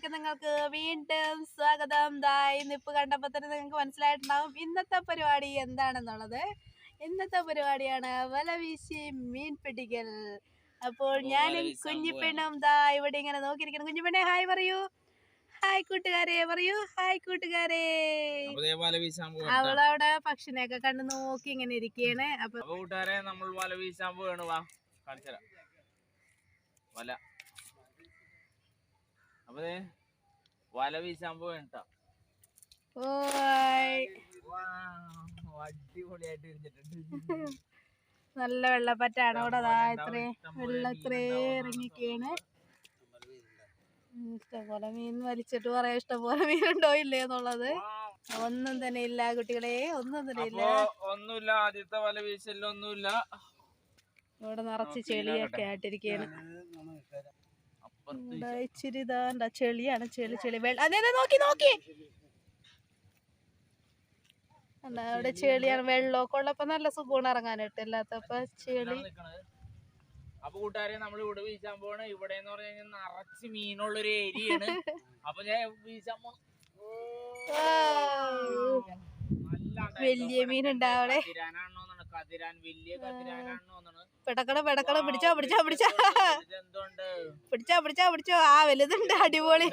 വീഡിയോയിലേക്ക് നിങ്ങൾക്ക് വീണ്ടും സ്വാഗതം. ദാ നിപ്പ് കണ്ടപ്പോൾ തന്നെ നിങ്ങൾക്ക് മനസ്സിലായിട്ടുണ്ടാവും ഇന്നത്തെ പരിപാടി എന്താണെന്നുള്ളത്. ഇന്നത്തെ പരിപാടിയാണ് വല വീശി മീൻ പിടിക്കൽ. അപ്പോൾ ഞാനും കുഞ്ഞിപ്പെണ്ണും ദാ ഇവിടെ ഇങ്ങനെ നോക്കിയിരിക്കണം കുഞ്ഞിപ്പെണ്ണെ ഹായ് പറയൂ. ഹായ് കൂട്ടുകാരെ പറയൂ. ഹായ് കൂട്ടുകാരെ. അവളവിടെ പക്ഷിനെയൊക്കെ കണ്ട് നോക്കി ഇങ്ങനെ ഇരിക്കുകയാണ് അപ്പൊ കൂട്ടുകാരെ നമ്മൾ വല വീശാൻ പോവാണ് വാ. തരാം. വല. അപ്പൊ വല വീശാൻ Wow, അടിപൊളിയായിട്ട് ഇരിഞ്ഞിട്ടുണ്ട് നല്ല വെള്ളപ്പറ്റാണ് ഇവിടെ അതാ ഇത്രേ വെള്ളം ഇത്രേ ഇറങ്ങിക്കാണ് ഇഷ്ടംപോലെ മീൻ വലിച്ചിട്ട് പറയാം ഇഷ്ടംപോലെ മീൻ ഉണ്ടോ ഇല്ലേ എന്നുള്ളത്. ഒന്നും തന്നെ ഇല്ല കുട്ടികളെ ഒന്നും തന്നെ ഇല്ല. ഒന്നുമില്ല ആദ്യത്തെ വല വീശലൊന്നുമില്ല ഇവിടെ നിറച്ച് ചെളിയൊക്കെ ആയിട്ടിരിക്കുകയാണ് ഇവിടെ ഇച്ചിരി ഇതാ ചെളിയാണ് ചെളി ചെളി. വെള്ളം അതെ അതെ നോക്കി നോക്കി. അവിടെ ചെളിയാണ്. വെള്ളമൊക്കെ ഉള്ളപ്പോ നല്ല സുഖമാണ് ഇറങ്ങാനായിട്ട്. അല്ലാത്തപ്പോ ചെളി. അപ്പൊ കൂട്ടുകാരെ നമ്മൾ ഇവിടെ വീശാൻ പോണ ഇവിടെ എന്ന് പറഞ്ഞു കഴിഞ്ഞാൽ നിറച്ച് മീനുള്ള ഒരു ഏരിയയാണ്. അപ്പൊ ഞാൻ വീശാൻ പോ വലിയ മീൻ കതിരാനാണോ കതിരാൻ വലിയ കതിരാനാണോ പിടക്കണം പിടക്കണം പിടിച്ചോ പിടിച്ചോ പിടിച്ചോ. എന്തുണ്ട്? പിടിച്ചോ പിടിച്ചോ പിടിച്ചോ. ആ വലുതുണ്ട് അടിപൊളി.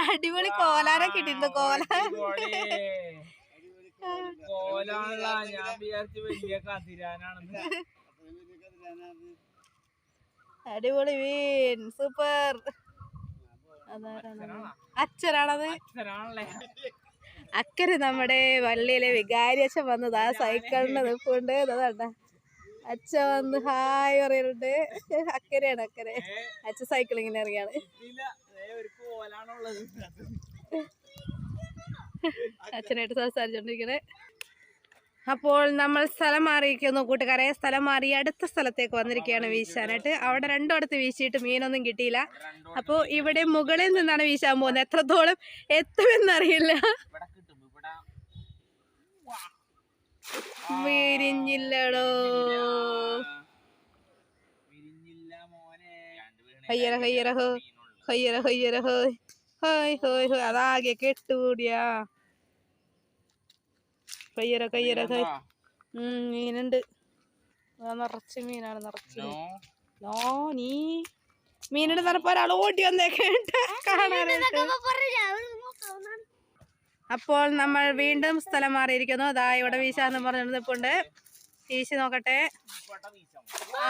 അടിപൊളി കോലാനെ കിട്ടിയിരുന്നു കോല കോലാണല്ല ഞാൻ വിചാരിച്ചു വലിയ കതിരാനാണെന്ന്. അടിപൊളി മീൻ സൂപ്പർ. അതാരാണ് അച്ഛനാണത്? അച്ഛനാണല്ലേ? അക്കരെ നമ്മുടെ വള്ളിയിലെ വികാരിയച്ഛൻ വന്നത്. ആ സൈക്കിളിന് നിൽപ്പുണ്ട് അതാണ്ട അച്ഛൻ വന്ന് ഹായ് പറയുന്നുണ്ട് അക്കരെയാണ് അക്കരെ. അച്ഛൻ സൈക്കിൾ ഇങ്ങനെ ഇറങ്ങിയാണ്. അച്ഛനായിട്ട് സംസാരിച്ചോണ്ടിരിക്കണേ. അപ്പോൾ നമ്മൾ സ്ഥലം മാറിയിരിക്കുന്നു. കൂട്ടുകാരെ സ്ഥലം മാറി അടുത്ത സ്ഥലത്തേക്ക് വന്നിരിക്കുകയാണ് വീശാനായിട്ട്. അവിടെ രണ്ടിടത്ത് വീശിയിട്ട് മീനൊന്നും കിട്ടിയില്ല. അപ്പോൾ ഇവിടെ മുകളിൽ നിന്നാണ് വീശാൻ പോകുന്നത്. എത്രത്തോളം എത്തുമെന്നറിയില്ല. വിരിഞ്ഞില്ലടോ. വിരിഞ്ഞില്ല മോനെ ഹയ്യറ ഹയ്യറ ഹോ. ഹയ്യറ ഹയ്യറ ഹോയ് ഹോയ് ഹോയ് ഹോയ് അതാകെ കെട്ടുകൂടിയാ. കയ്യറ കയ്യറ ഹോയ് ഉം, മീനുണ്ട്. നിറച്ച് മീനാണ് നിറച്ച്. നോ. നീ മീനിട്ട് നടപ്പോ ഒരാൾ ഓടി വന്നേക്കെ. കാണാനായിട്ട്. അപ്പോൾ നമ്മൾ വീണ്ടും സ്ഥലം മാറിയിരിക്കുന്നു. അതാ ഇവിടെ വീശാന്ന് പറഞ്ഞിട്ട് നിൽപ്പുണ്ട്. വീശി നോക്കട്ടെ. ആ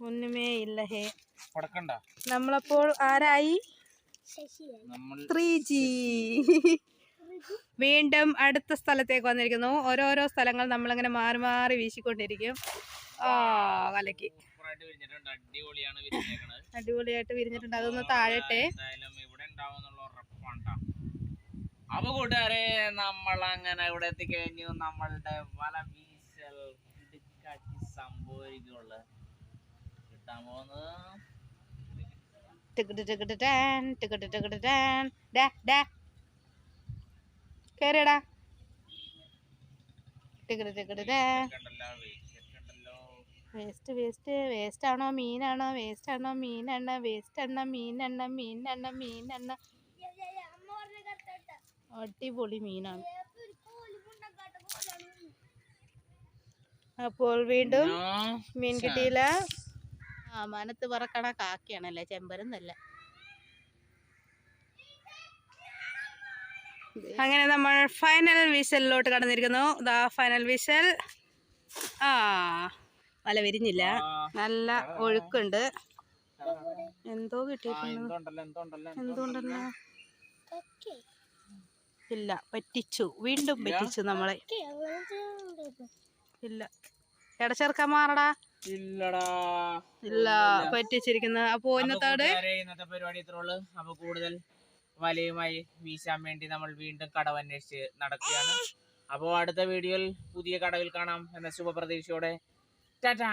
ഒന്നുമേ ഇല്ല ഹേ. കൊടുക്കണ്ട. നമ്മളപ്പോൾ ആരായി? നമ്മൾ ത്രീ ജി വീണ്ടും അടുത്ത സ്ഥലത്തേക്ക് വന്നിരിക്കുന്നു. ഓരോരോ സ്ഥലങ്ങൾ നമ്മളിങ്ങനെ മാറി മാറി വീശിക്കൊണ്ടിരിക്കും. ആ കലക്കി സൂപ്പറായിട്ട് വിരിഞ്ഞിട്ടുണ്ട്. അടിപൊളിയാണ് വിരിഞ്ഞേക്കണത് അടിപൊളിയായിട്ട് വിരിഞ്ഞിട്ടുണ്ട്. അതൊന്ന് താഴട്ടെ. എന്തായാലും ഇവിടെ ഉണ്ടാവുന്നുള്ള ഉറപ്പാണ്. അപ്പൊ കൂട്ടുകാരെ നമ്മൾ അങ്ങനെ ഇവിടെ എത്തിക്കഴിഞ്ഞു. നമ്മളുടെ വല വീശൽ ഇടുക്കാട്ടി സംഭവിക്കുള്ള. കിട്ടാൻ പോകുന്നത്? കേറിയടാ. Ticket ticket waste waste waste ആണോ മീനാണോ? വേസ്റ്റ് ആണോ മീനെണ്ണ? വേസ്റ്റ് എണ്ണ മീനെണ്ണ മീനെണ്ണ മീനെണ്ണ. അടിപൊളി മീനാണ്. അപ്പോൾ വീണ്ടും മീൻ കിട്ടിയില്ല. ആ മനത്ത് പറക്കണ കാക്കയാണല്ലേ ചെമ്പരന്നല്ല. അങ്ങനെ നമ്മൾ ഫൈനൽ വിസലിലോട്ട് കടന്നിരിക്കുന്നു. ദാ ഫൈനൽ വിസൽ ആ. വല വിരിഞ്ഞില്ല. നല്ല ഒഴുക്കുണ്ട്. എന്തോ കിട്ടിയിട്ടുണ്ട്. എന്തുണ്ടല്ലോ എന്തുണ്ടല്ലോ എന്തുകൊണ്ടല്ലോ ഇല്ല പറ്റിച്ചു. വീണ്ടും പറ്റിച്ചു നമ്മളെ. ഇല്ല. ഇടച്ചേർക്കാൻ മാറടാ. ഇല്ലടാ. ഇല്ല പറ്റിച്ചിരിക്കുന്നത് അപ്പോ ഇന്നത്തോടെ ഇന്നത്തെ പരിപാടി ഇത്രേ ഉള്ളൂ. അപ്പൊ കൂടുതൽ വലയുമായി വീശാൻ വേണ്ടി നമ്മൾ വീണ്ടും കടവ് അന്വേഷിച്ച് നടക്കുകയാണ്. അപ്പോൾ അടുത്ത വീഡിയോയിൽ പുതിയ കടവിൽ കാണാം എന്ന ശുഭപ്രതീക്ഷയോടെ টাটা